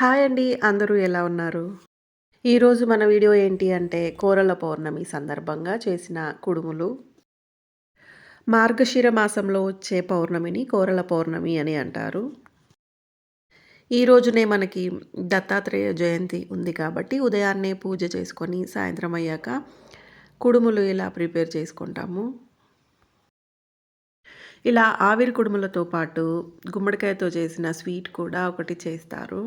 Hi అండి అందరూ ఎలా ఉన్నారు? ఈరోజు మన వీడియో ఏంటి అంటే కోరల పౌర్ణమి సందర్భంగా చేసిన కుడుములు. మార్గశిర మాసంలో వచ్చే పౌర్ణమిని కోరల పౌర్ణమి అని అంటారు. ఈ రోజునే మనకి దత్తాత్రేయ జయంతి ఉంది కాబట్టి ఉదయాన్నే పూజ చేసుకొని సాయంత్రం అయ్యాక కుడుములు ఇలా ప్రిపేర్ చేసుకుంటాము? ఇలా ఆవిరి కుడుములతో పాటు గుమ్మడికాయతో చేసిన స్వీట్ కూడా ఒకటి చేస్తారు.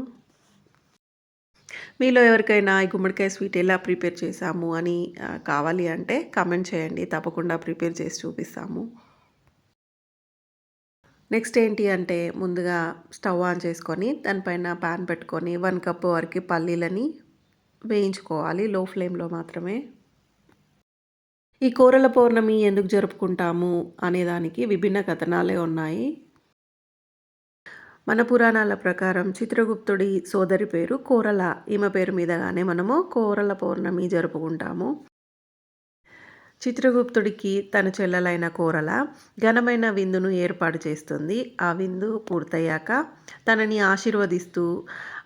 మీలో ఎవరికైనా ఈ గుమ్మడికాయ స్వీట్ ఎలా ప్రిపేర్ చేసాము అని కావాలి అంటే కామెంట్ చేయండి. తప్పకుండా ప్రిపేర్ చేసి చూపిస్తాము. నెక్స్ట్ ఏంటి అంటే ముందుగా స్టవ్ ఆన్ చేసుకొని దానిపైన ప్యాన్ పెట్టుకొని వన్ కప్ వరకు పల్లీలని వేయించుకోవాలి లో ఫ్లేమ్లో మాత్రమే. ఈ కూరల పౌర్ణమి ఎందుకు జరుపుకుంటాము అనేదానికి విభిన్న కథనాలే ఉన్నాయి. మన పురాణాల ప్రకారం చిత్రగుప్తుడి సోదరి పేరు కోరల. ఈమె పేరు మీదగానే మనము కోరల పౌర్ణమి జరుపుకుంటాము. చిత్రగుప్తుడికి తన చెల్లెలైన కోరల ఘనమైన విందును ఏర్పాటు చేస్తుంది. ఆ విందు పూర్తయ్యాక తనని ఆశీర్వదిస్తూ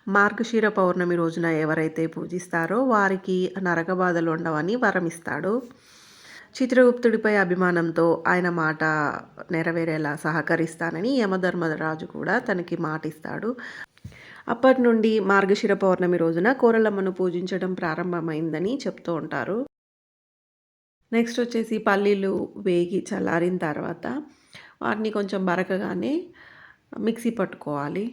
మార్గశీర పౌర్ణమి రోజున ఎవరైతే పూజిస్తారో వారికి నరకబాధలు ఉండవని వరమిస్తాడు. చిత్రగుప్తుడిపై అభిమానంతో ఆయన మాట నెరవేరేలా సహకరిస్తానని యమధర్మరాజు కూడా తనకి మాటిస్తాడు. అప్పటి నుండి మార్గశిర పౌర్ణమి రోజున కోరలమ్మను పూజించడం ప్రారంభమైందని చెప్తూ ఉంటారు. నెక్స్ట్ వచ్చేసి పల్లీలు వేగి చల్లారిన తర్వాత వాటిని కొంచెం బరకగానే మిక్సీ పట్టుకోవాలి.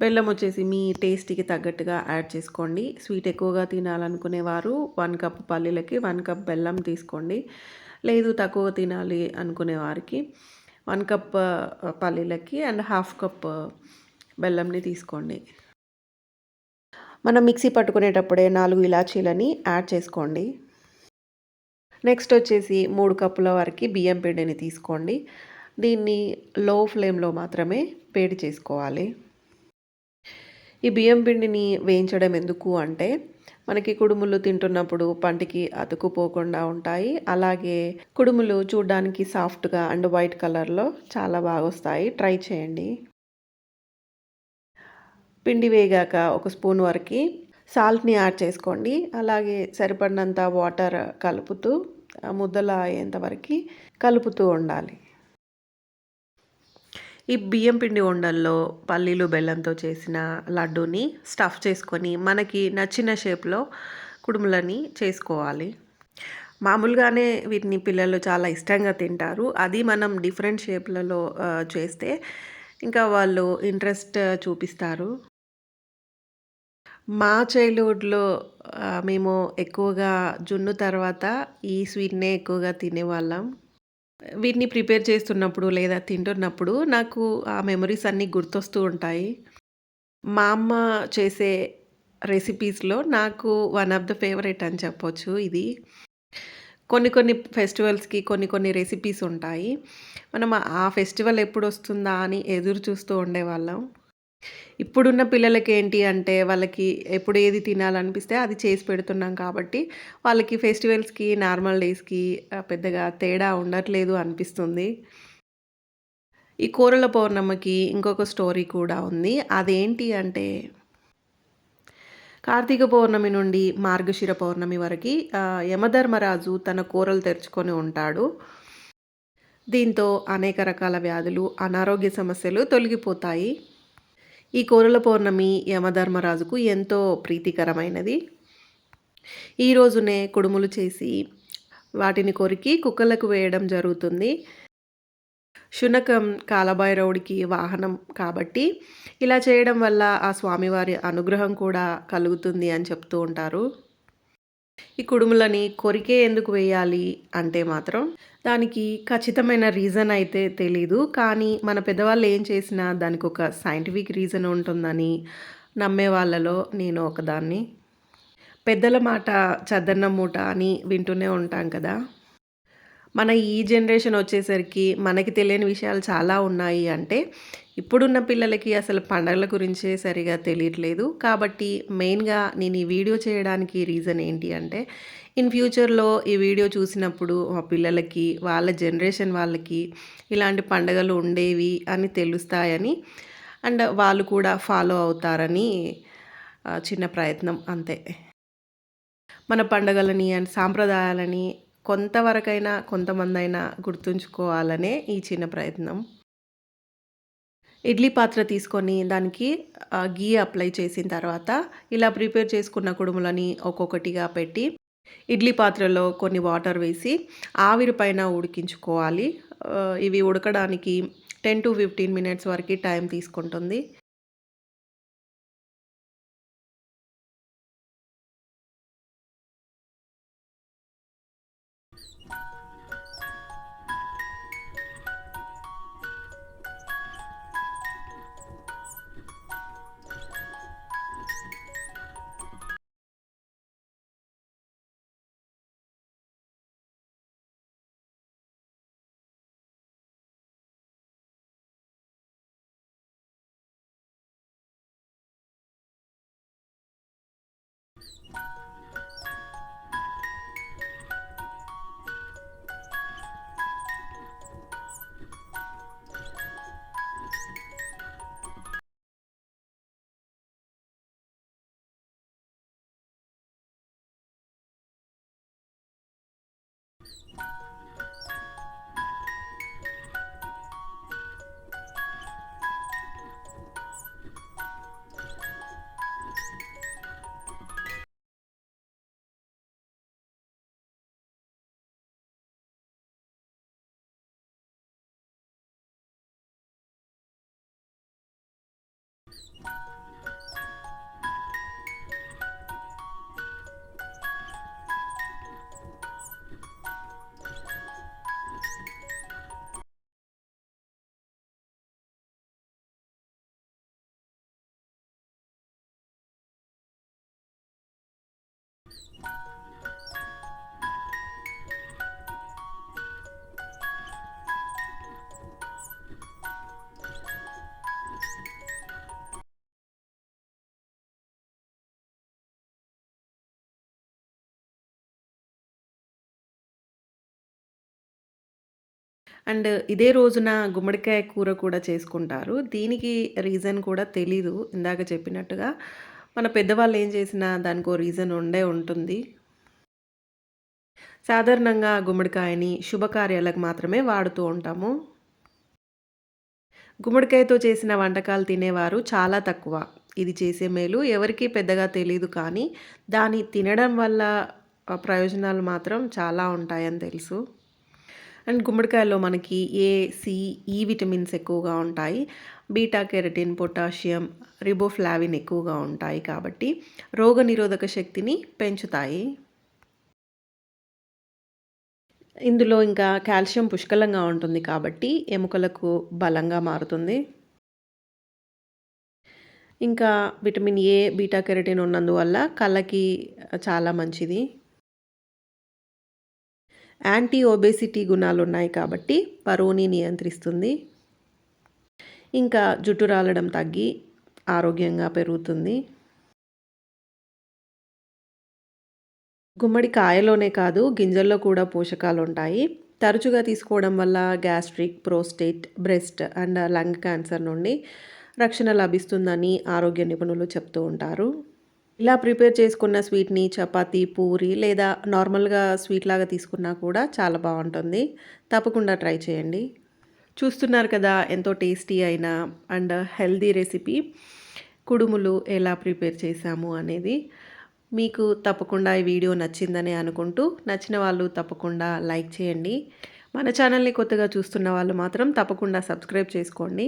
బెల్లం వచ్చేసి మీ టేస్ట్కి తగ్గట్టుగా యాడ్ చేసుకోండి. స్వీట్ ఎక్కువగా తినాలనుకునేవారు వన్ కప్ పల్లీలకి వన్ కప్ బెల్లం తీసుకోండి. లేదు తక్కువ తినాలి అనుకునే వారికి వన్ కప్ పల్లీలకి అండ్ హాఫ్ కప్ బెల్లంని తీసుకోండి. మనం మిక్సీ పట్టుకునేటప్పుడే నాలుగు ఇలాచీలని యాడ్ చేసుకోండి. నెక్స్ట్ వచ్చేసి మూడు కప్పుల వరకు బియ్యం పిండిని తీసుకోండి. దీన్ని లో ఫ్లేమ్లో మాత్రమే వేడి చేసుకోవాలి. ఈ బియ్యం పిండిని వేయించడం ఎందుకు అంటే మనకి కుడుములు తింటున్నప్పుడు పంటికి అతుకుపోకుండా ఉంటాయి. అలాగే కుడుములు చూడడానికి సాఫ్ట్గా అండ్ వైట్ కలర్లో చాలా బాగా వస్తాయి ట్రై చేయండి. పిండి వేగాక ఒక స్పూన్ వరకు సాల్ట్ని యాడ్ చేసుకోండి. అలాగే సరిపడినంత వాటర్ కలుపుతూ ముద్దల అయ్యేంత వరకు కలుపుతూ ఉండాలి. ఈ బియ్యం పిండి ఉండల్లో పల్లీలు బెల్లంతో చేసిన లడ్డూని స్టఫ్ చేసుకొని మనకి నచ్చిన షేప్లో కుడుములని చేసుకోవాలి. మామూలుగానే వీటిని పిల్లలు చాలా ఇష్టంగా తింటారు. అది మనం డిఫరెంట్ షేప్లలో చేస్తే ఇంకా వాళ్ళు ఇంట్రెస్ట్ చూపిస్తారు. మా చైల్డ్హుడ్లో మేము ఎక్కువగా జున్ను తర్వాత ఈ స్వీట్నే ఎక్కువగా తినేవాళ్ళం. వీటిని ప్రిపేర్ చేస్తున్నప్పుడు లేదా తింటున్నప్పుడు నాకు ఆ మెమరీస్ అన్నీ గుర్తొస్తూ ఉంటాయి. మా అమ్మ చేసే రెసిపీస్లో నాకు వన్ ఆఫ్ ద ఫేవరెట్ అని చెప్పొచ్చు ఇది. కొన్ని కొన్ని ఫెస్టివల్స్కి కొన్ని కొన్ని రెసిపీస్ ఉంటాయి. మనం ఆ ఫెస్టివల్ ఎప్పుడు వస్తుందా అని ఎదురు చూస్తూ ఉండేవాళ్ళం. ఇప్పుడున్న పిల్లలకి ఏంటి అంటే వాళ్ళకి ఎప్పుడు ఏది తినాలనిపిస్తే అది చేసి పెడుతున్నాం కాబట్టి వాళ్ళకి ఫెస్టివల్స్కి నార్మల్ డేస్కి పెద్దగా తేడా ఉండట్లేదు అనిపిస్తుంది. ఈ కూరల పౌర్ణమికి ఇంకొక స్టోరీ కూడా ఉంది. అదేంటి అంటే కార్తీక పౌర్ణమి నుండి మార్గశిర పౌర్ణమి వరకు యమధర్మరాజు తన కూరలు తెరుచుకొని ఉంటాడు. దీంతో అనేక రకాల వ్యాధులు అనారోగ్య సమస్యలు తొలగిపోతాయి. ఈ కోరల పౌర్ణమి యమధర్మరాజుకు ఎంతో ప్రీతికరమైనది. ఈ రోజునే కుడుములు చేసి వాటిని కొరికి కుక్కలకు వేయడం జరుగుతుంది. శునకం కాలభైరవుడికి వాహనం కాబట్టి ఇలా చేయడం వల్ల ఆ స్వామివారి అనుగ్రహం కూడా కలుగుతుంది అని చెప్తూ ఉంటారు. ఈ కుడుములని కొరికే ఎందుకు వేయాలి అంటే మాత్రం దానికి ఖచ్చితమైన రీజన్ అయితే తెలీదు. కానీ మన పెద్దవాళ్ళు ఏం చేసినా దానికి ఒక సైంటిఫిక్ రీజన్ ఉంటుందని నమ్మే వాళ్ళలో నేను ఒకదాన్ని. పెద్దల మాట చదన్న మూట అని వింటూనే ఉంటాం కదా. మన ఈ జనరేషన్ వచ్చేసరికి మనకి తెలియని విషయాలు చాలా ఉన్నాయి అంటే ఇప్పుడున్న పిల్లలకి అసలు పండగల గురించే సరిగా తెలియట్లేదు. కాబట్టి మెయిన్గా నేను ఈ వీడియో చేయడానికి రీజన్ ఏంటి అంటే ఇన్ ఫ్యూచర్లో ఈ వీడియో చూసినప్పుడు మా పిల్లలకి వాళ్ళ జనరేషన్ వాళ్ళకి ఇలాంటి పండగలు ఉండేవి అని తెలుస్తాయని అండ్ వాళ్ళు కూడా ఫాలో అవుతారని చిన్న ప్రయత్నం అంతే. మన పండుగలని అండ్ సాంప్రదాయాలని కొంతవరకైనా కొంతమందైనా గుర్తుంచుకోవాలనే ఈ చిన్న ప్రయత్నం. ఇడ్లీ పాత్ర తీసుకొని దానికి గీ అప్లై చేసిన తర్వాత ఇలా ప్రిపేర్ చేసుకున్న కుడుములని ఒక్కొక్కటిగా పెట్టి ఇడ్లీ పాత్రలో కొన్ని వాటర్ వేసి ఆవిరి పైన ఉడికించుకోవాలి. ఇవి ఉడకడానికి టెన్ టు ఫిఫ్టీన్ మినిట్స్ వరకు టైం తీసుకుంటుంది. అండ్ ఇదే రోజున గుమ్మడికాయ కూర కూడా చేసుకుంటారు. దీనికి రీజన్ కూడా తెలీదు. ఇందాక చెప్పినట్టుగా మన పెద్దవాళ్ళు ఏం చేసినా దానికో రీజన్ ఉండే ఉంటుంది. సాధారణంగా గుమ్మడికాయని శుభకార్యాలకు మాత్రమే వాడుతూ ఉంటాము. గుమ్మడికాయతో చేసిన వంటకాలు తినేవారు చాలా తక్కువ. ఇది చేసే మేలు ఎవరికీ పెద్దగా తెలియదు కానీ, దాన్ని తినడం వల్ల ప్రయోజనాలు మాత్రం చాలా ఉంటాయని తెలుసు. అండ్ గుమ్మడికాయలో మనకి ఏ సి ఈ విటమిన్స్ ఎక్కువగా ఉంటాయి. బీటా కెరటిన్ పొటాషియం రిబోఫ్లావిన్ ఎక్కువగా ఉంటాయి కాబట్టి రోగనిరోధక శక్తిని పెంచుతాయి. ఇందులో ఇంకా కాల్షియం పుష్కలంగా ఉంటుంది కాబట్టి ఎముకలకు బలంగా మారుతుంది. ఇంకా విటమిన్ ఏ బీటా కెరటిన్ ఉన్నందువల్ల కళ్ళకి చాలా మంచిది. యాంటీ ఒబేసిటీ గుణాలు ఉన్నాయి కాబట్టి బరువుని నియంత్రిస్తుంది. ఇంకా జుట్టు రాలడం తగ్గి ఆరోగ్యంగా పెరుగుతుంది. గుమ్మడి కాయలోనే కాదు గింజల్లో కూడా పోషకాలు ఉంటాయి తరచుగా తీసుకోవడం వల్ల gastric prostate breast and lung cancer నుండి రక్షణ లభిస్తుందని ఆరోగ్య నిపుణులు చెప్తూ ఉంటారు. ఇలా ప్రిపేర్ చేసుకున్న స్వీట్ని చపాతి పూరి లేదా నార్మల్గా స్వీట్ లాగా తీసుకున్నా కూడా చాలా బాగుంటుంది. తప్పకుండా ట్రై చేయండి. చూస్తున్నారు కదా ఎంతో టేస్టీ అయిన అండ్ హెల్దీ రెసిపీ కుడుములు ఎలా ప్రిపేర్ చేశాము అనేది. మీకు తప్పకుండా ఈ వీడియో నచ్చిందని అనుకుంటూ నచ్చిన వాళ్ళు తప్పకుండా లైక్ చేయండి. మన ఛానల్ని కొత్తగా చూస్తున్న వాళ్ళు మాత్రం తప్పకుండా సబ్స్క్రైబ్ చేసుకోండి.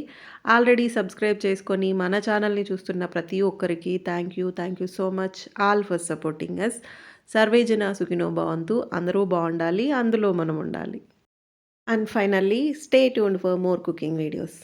ఆల్రెడీ సబ్స్క్రైబ్ చేసుకొని మన ఛానల్ని చూస్తున్న ప్రతి ఒక్కరికి thank you thank you so much all for supporting us సర్వేజన సుఖినో భవంతు. అందరూ బాగుండాలి అందులో మనం ఉండాలి. And finally stay tuned for more cooking videos